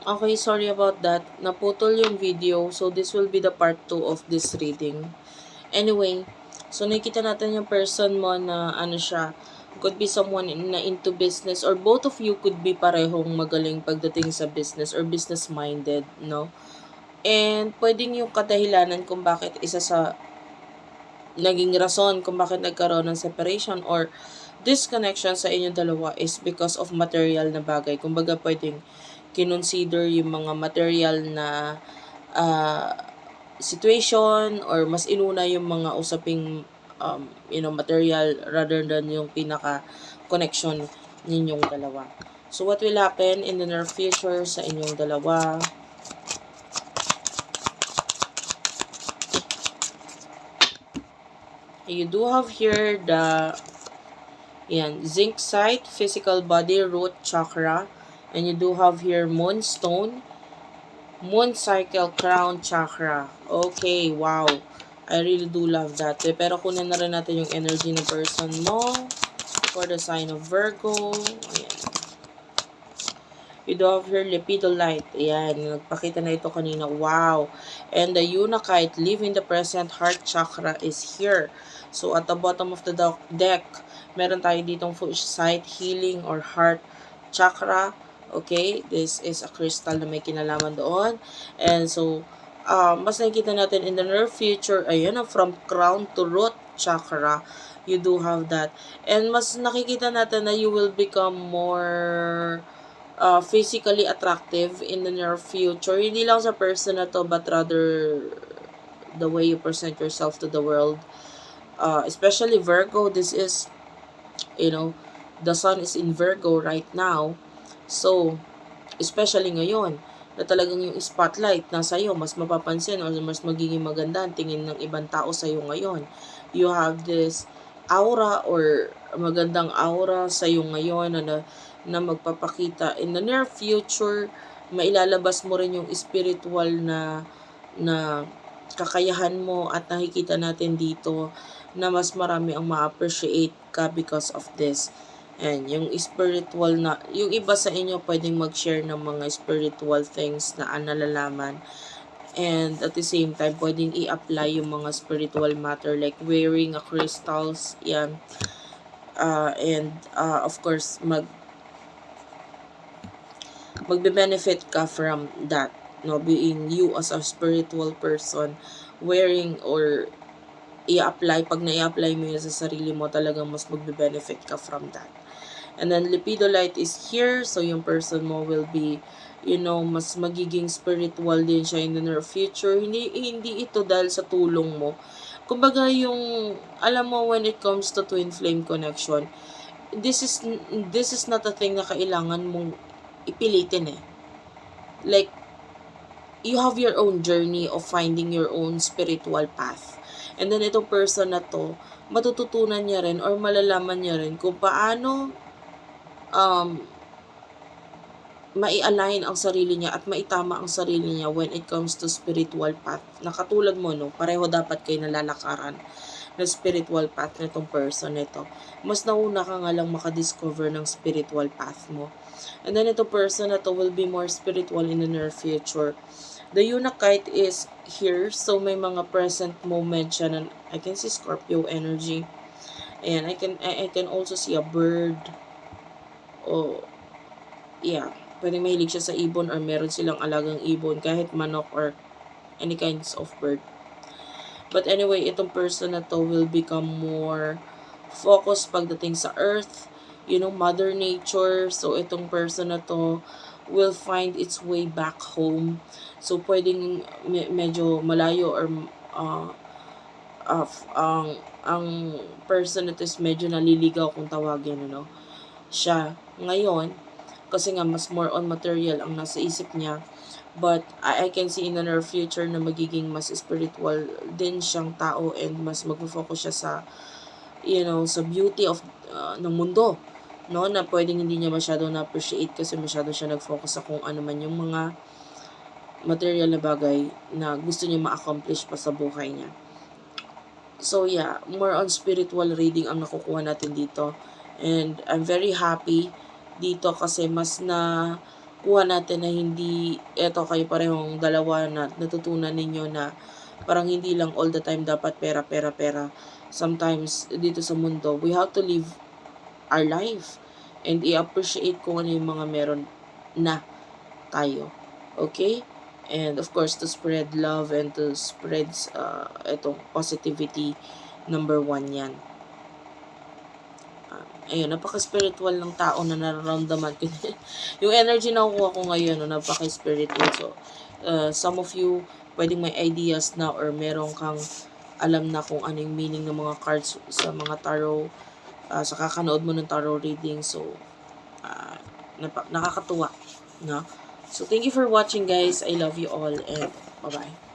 Okay, sorry about that. Naputol yung video. So, this will be the part 2 of this reading. Anyway, so nakita natin yung person mo na ano siya, could be someone na into business or both of you could be parehong magaling pagdating sa business or business-minded, no? And pwedeng yung kadahilanan kung bakit isa sa naging rason kung bakit nagkaroon ng separation or disconnection sa inyong dalawa is because of material na bagay. Kumbaga pwedeng kinonsider yung mga material na ah, situation or mas inuna yung mga usaping um, you know, material rather than yung pinaka connection ninyong dalawa. So what will happen in the near future sa inyong dalawa? You do have here the yan, zinc site, physical body, root chakra. And you do have here moonstone, moon cycle, crown chakra. Okay, wow. I really do love that. Eh, Pero kunin na rin natin yung energy ng person mo for the sign of Virgo. Ayan. You do have here lepidolite. Ayan, nagpakita na ito kanina. Wow. And the unakite, live in the present, heart chakra is here. So, at the bottom of the deck, meron tayo ditong site, healing or heart chakra. Okay, this is a crystal na may kinalaman doon. And so, uh, mas nakikita natin in the near future, ayun, ah, from crown to root chakra, you do have that. And mas nakikita natin na you will become more uh, physically attractive in the near future. Hindi lang sa person na to, but rather the way you present yourself to the world. Uh, especially Virgo, this is, you know, the sun is in Virgo right now. So, especially ngayon, na talagang yung spotlight nasa iyo, mas mapapansin or mas magiging maganda ang tingin ng ibang tao sa iyo ngayon. You have this aura or magandang aura sa iyo ngayon na, na, na magpapakita. In the near future, mailalabas mo rin yung spiritual na na kakayahan mo at nakikita natin dito na mas marami ang ma-appreciate ka because of this. And yung spiritual na, yung iba sa inyo pwedeng mag-share ng mga spiritual things na nalalaman. And at the same time, pwedeng i-apply yung mga spiritual matter like wearing a crystals, yan. Uh, and uh, of course, mag magbe-benefit ka from that no being you as a spiritual person wearing or i-apply pag na-apply mo yun sa sarili mo talagang mas magbe-benefit ka from that. And then lepidolite is here so yung person mo will be you know mas magiging spiritual din siya in the near future. Hindi hindi ito dahil sa tulong mo. Kumbaga yung alam mo when it comes to twin flame connection this is this is not a thing na kailangan mong ipilitin eh. Like you have your own journey of finding your own spiritual path. And then itong person na to, matututunan niya rin or malalaman niya rin kung paano um, mai-align ang sarili niya at maitama ang sarili niya when it comes to spiritual path. Nakatulad mo, no? Pareho dapat kayo nalalakaran na spiritual path na itong person nito. Mas nauna ka nga lang makadiscover ng spiritual path mo. And then itong person na to will be more spiritual in the near future. The Unakite is here, so may mga present moment siya na I can see Scorpio energy. And I can I, I can also see a bird. Oh, yeah. Pwedeng mahilig siya sa ibon or meron silang alagang ibon, kahit manok or any kinds of bird. But anyway, itong person na to will become more focused pagdating sa earth, you know, mother nature. So, itong person na to will find its way back home. So, pwedeng me- medyo malayo or uh, uh, ang ang person to is medyo naliligaw kung tawagin, ano, siya. Ngayon, kasi nga mas more on material ang nasa isip niya. But I, I can see in the near future na magiging mas spiritual din siyang tao and mas magfo-focus siya sa you know, sa beauty of uh, ng mundo no na pwedeng hindi niya masyado na appreciate kasi masyado siya nag-focus sa kung ano man yung mga material na bagay na gusto niya ma-accomplish pa sa buhay niya. So yeah, more on spiritual reading ang nakukuha natin dito. And I'm very happy dito kasi mas na kuha natin na hindi, eto kayo parehong dalawa na natutunan ninyo na parang hindi lang all the time dapat pera, pera, pera. Sometimes, dito sa mundo, we have to live our life and i-appreciate kung ano yung mga meron na tayo. Okay? And of course, to spread love and to spread uh, itong positivity, number one yan. Ah, ayun, napaka-spiritual ng tao na nararamdaman ko. yung energy na kukuha ko ngayon, no, napaka-spiritual. So, uh, some of you, pwedeng may ideas na or meron kang alam na kung ano yung meaning ng mga cards sa mga tarot, uh, sa kakanood mo ng tarot reading. So, uh, nakakatuwa. No? So, thank you for watching, guys. I love you all and bye-bye.